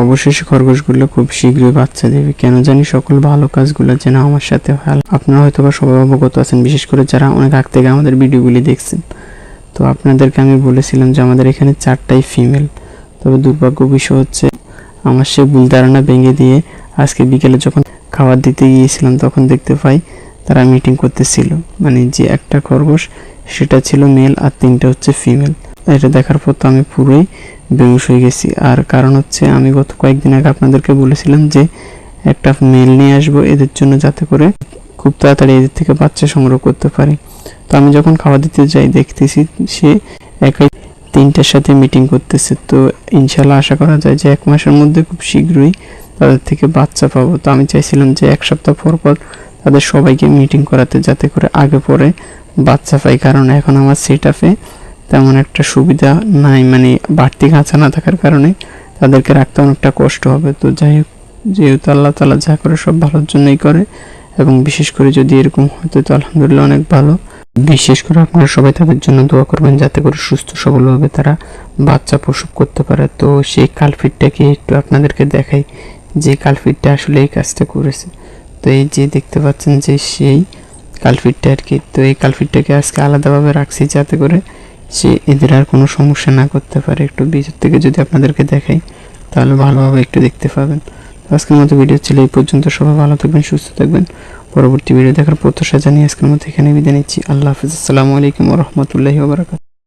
অবশেষে খরগোশগুলো খুব শীঘ্রই বাচ্চা দেবে। কেন জানি সকল ভালো কাজগুলো যেন আমার সাথে হয়। আপনারা হয়তো বা সবাই অবগত আছেন, বিশেষ করে যারা অনেক আগ থেকে আমাদের ভিডিওগুলি দেখছেন। তো আপনাদেরকে আমি বলেছিলাম যে আমাদের এখানে চারটাই ফিমেল তবে দুর্ভাগ্য বিষয় হচ্ছে, আমার সে ভুল ধারণা ভেঙে দিয়ে আজকে বিকেলে যখন খাবার দিতে গিয়েছিলাম, তখন দেখতে পাই তারা মিটিং করতেছিল। মানে যে একটা খরগোশ, সেটা ছিল মেল আর তিনটা হচ্ছে ফিমেল এটা দেখার পর তো আমি পুরোই বেহুশ হয়ে গেছি। আর কারণ হচ্ছে আমি গত কয়েকদিন আগে আপনাদেরকে বলেছিলাম যে একটা মেল নিয়ে আসব এদের জন্য যাতে করে খুব তাড়াতাড়ি এদের থেকে বাচ্চা সংগ্রহ করতে পারি। তো আমি যখন খাওয়া দিতে যাই, দেখতেছি সে একাই তিনটার সাথে মিটিং করতেছে। তো ইনশাল্লাহ আশা করা যায় যে এক মাসের মধ্যে খুব শীঘ্রই তাদের থেকে বাচ্চা পাবো। তো আমি চাইছিলাম যে এক সপ্তাহ পর পর তাদের সবাইকে মিটিং করাতে যাতে করে আগে পরে বাচ্চা পাই। কারণ এখন আমার সেট আপে তেমন একটা সুবিধা নাই মানে বাড়তি খাঁচা না থাকার কারণে তাদেরকে রাখতে অনেকটা কষ্ট হবে। তো যাই হোক, যেহেতু আল্লাহ তালা যা করে সব ভালোর জন্যই করে এবং বিশেষ করে যদি এরকম হতো তো আলহামদুলিল্লাহ অনেক ভালো। বিশেষ করে আপনারা সবাই তাদের জন্য দোয়া করবেন যাতে করে সুস্থ সবলভাবে তারা বাচ্চা প্রসব করতে পারে। তো সেই কালফিটটাকে একটু আপনাদেরকে দেখাই যে কালফিটটা আসলে এই কাজটা করেছে। তো এই যে দেখতে পাচ্ছেন যে সেই কালফিটটা আর কি তো এই কালফিটটাকে আজকে আলাদাভাবে রাখছি যাতে করে সে এদের আর কোনো সমস্যা না করতে পারে, একটু বিচার থেকে যদি আপনাদেরকে দেখাই, তাহলে ভালোভাবে একটু দেখতে পাবেন। তো আজকের মতো ভিডিও ছিল এই পর্যন্ত। সবাই ভালো থাকবেন, সুস্থ থাকবেন। পরবর্তী ভিডিও দেখার প্রত্যাশা জানিয়ে আজকের মতো এখানে বিদায় নিচ্ছি। আল্লাহ হাফিজ। আসসালামু আলাইকুম রহমতুল্লাহি ওবরাকাত